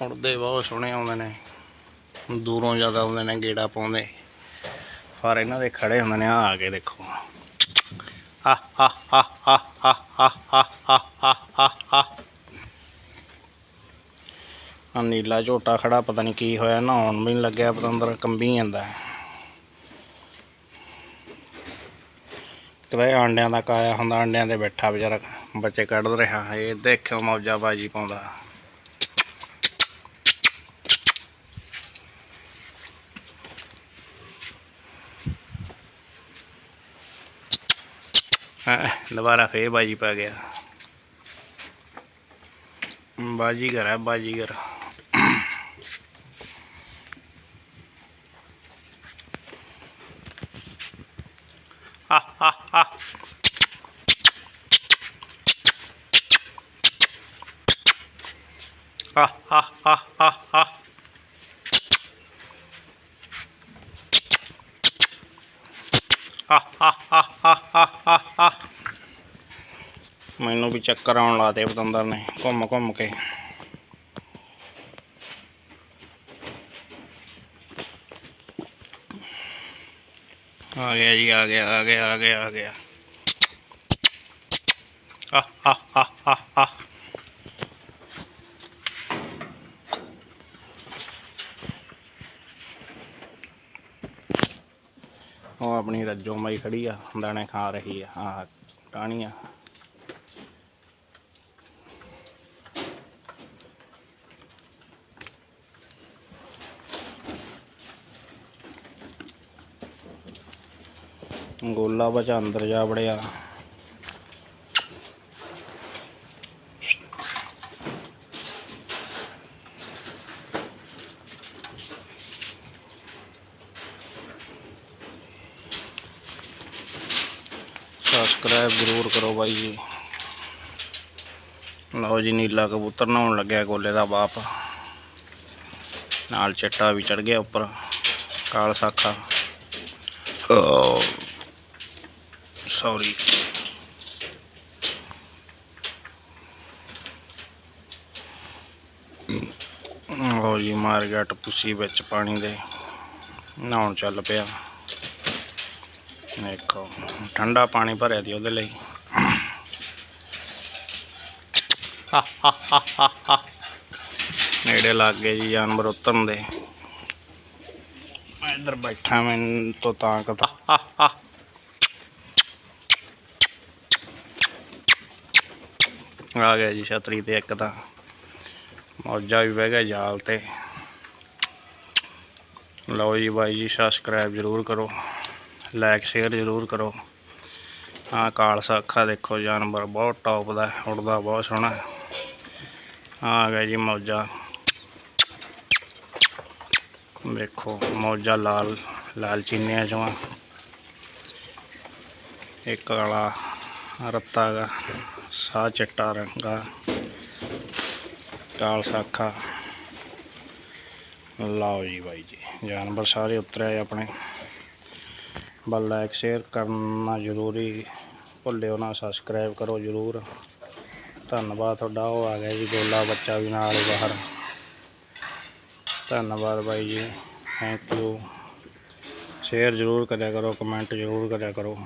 ਉੜਦੇ ਬਹੁਤ ਸੋਹਣੇ ਆਉਂਦੇ ਨੇ ਦੂਰੋਂ ਜ਼ਿਆਦਾ ਆਉਂਦੇ ਨੇ ਗੇੜਾ ਪਾਉਂਦੇ ਪਰ ਇਹਨਾਂ ਦੇ ਖੜੇ ਹੁੰਦੇ ਨੇ ਆ ਆ ਕੇ ਦੇਖੋ ਆ ਆ ਆ ਆ ਆ ਆ ਆ ਆ ਆ ਆ ਆ ਨੀਲਾ ਝੋਟਾ ਖੜਾ ਪਤਾ ਨਹੀਂ ਕੀ ਹੋਇਆ ਨਹਾਉਣ ਵੀ ਨਹੀਂ ਲੱਗਿਆ ਪਤਾ ਅੰਦਰ ਕੰਬੀ ਜਾਂਦਾ ਕਿਤੇ ਆਂਡਿਆਂ ਦਾ ਕਾਇਆ ਹੁੰਦਾ ਆਂਡਿਆਂ ਤੇ ਬੈਠਾ ਵਿਚਾਰਾ ਬੱਚੇ ਕੱਢ ਰਿਹਾ ਇਹ ਦੇਖਿਓ ਮੌਜਾ ਬਾਜੀ ਪਾਉਂਦਾ ਹਾਂ। ਦੁਬਾਰਾ ਫੇਰ ਬਾਜੀ ਪਾ ਗਿਆ। ਬਾਜੀਗਰ ਹੈ, ਬਾਜੀਗਰ। ha ha ha ha ha ha ha ਮੈਨੂੰ ਵੀ ਚੱਕਰ ਆਉਣ ਲਾਤੇ ਪਤੰਦਰ ਨੇ। ਘੁੰਮ ਘੁੰਮ ਕੇ। ਆ ਗਿਆ ਜੀ, ਆ ਗਿਆ ਆ ਗਿਆ ਆ ਗਿਆ ਆ ਗਿਆ। ਆ ਆ ਆ ਆ ਆ। ਉਹ ਆਪਣੀ ਰੱਜੋ ਮਾਈ ਖੜੀ ਆ, ਦਾਣੇ ਖਾ ਰਹੀ ਆ ਆ ਟਾਣੀਆਂ ਗੋਲਾ ਬਚਾ ਅੰਦਰ ਜਾ ਵੜਿਆ। ਸਬਸਕ੍ਰਾਈਬ ਜ਼ਰੂਰ ਕਰੋ ਬਾਈ ਜੀ। ਲਓ ਜੀ, ਨੀਲਾ ਕਬੂਤਰ ਨਹਾਉਣ ਲੱਗਿਆ ਗੋਲੇ ਦਾ ਬਾਪ। ਨਾਲ ਚਿੱਟਾ ਵੀ ਚੜ ਗਿਆ ਉੱਪਰ। ਕਾਲ ਸਾਖਾ। oh। ਸੌਰੀ ਉਹ ਜੀ, ਮਾਰ ਗਿਆ ਟਪੂਸੀ ਵਿੱਚ ਪਾਣੀ ਦੇ। ਨਹਾਉਣ ਚੱਲ ਪਿਆ। ਦੇਖੋ ਠੰਡਾ ਪਾਣੀ ਭਰਿਆ ਦੀ ਉਹਦੇ ਲਈ। ਨੇੜੇ ਲੱਗ ਗਏ ਜੀ ਜਾਨਵਰ ਉਤਰਨ ਦੇ। ਇੱਧਰ ਬੈਠਾ ਮੈਂ ਤੋਂ ਤਾਂ ਕਦਾ ਹਾ ਹਾ ਆ ਗਿਆ ਜੀ ਛਤਰੀ ਤੇ ਇੱਕ ਤਾਂ। ਮੌਜਾ ਵੀ ਬਹਿ ਗਿਆ ਜਾਲ ਤੇ। ਲਓ ਜੀ ਬਾਈ ਜੀ ਸਬਸਕ੍ਰਾਈਬ ਜ਼ਰੂਰ ਕਰੋ। ਲਾਈਕ ਸ਼ੇਅਰ ਜ਼ਰੂਰ ਕਰੋ। ਆਹ ਕਾਲਸਾ ਅੱਖਾਂ ਦੇਖੋ ਜਾਨਵਰ ਬਹੁਤ ਟੌਪ ਦਾ ਹੈ, ਉੱਡਦਾ ਬਹੁਤ ਸੋਹਣਾ। ਹੈ। ਆ ਗਿਆ ਜੀ ਮੌਜਾ। ਵੇਖੋ ਮੌਜਾ ਲਾਲ ਲਾਲ ਚੀਨਿਆਂ ਚੋਂ ਇੱਕ ਕਾਲਾ ਰੱਤਾ ਗਾ ਸਾਹ ਚਿੱਟਾ ਰੰਗਾ, ਕਾਲ ਸਾਖਾ। ਲਓ ਜੀ ਬਾਈ ਜੀ, ਜਾਨਵਰ ਸਾਰੇ ਉਤਰਿਆ ਆਪਣੇ। ਬਲ ਲਾਈਕ ਸ਼ੇਅਰ ਕਰਨਾ ਜ਼ਰੂਰੀ ਭੁੱਲਿਓ ਨਾ ਸਬਸਕ੍ਰਾਈਬ ਕਰੋ ਜ਼ਰੂਰ। ਧੰਨਵਾਦ ਤੁਹਾਡਾ, ਉਹ ਆ ਗਿਆ ਜੀ ਗੋਲਾ ਬੱਚਾ ਵੀ ਨਾਲ ਹੀ ਬਾਹਰ। ਧੰਨਵਾਦ ਬਾਈ ਜੀ ਥੈਂਕ ਯੂ ਸ਼ੇਅਰ ਜ਼ਰੂਰ ਕਰਿਆ ਕਰੋ ਕਮੈਂਟ ਜ਼ਰੂਰ ਕਰਿਆ ਕਰੋ।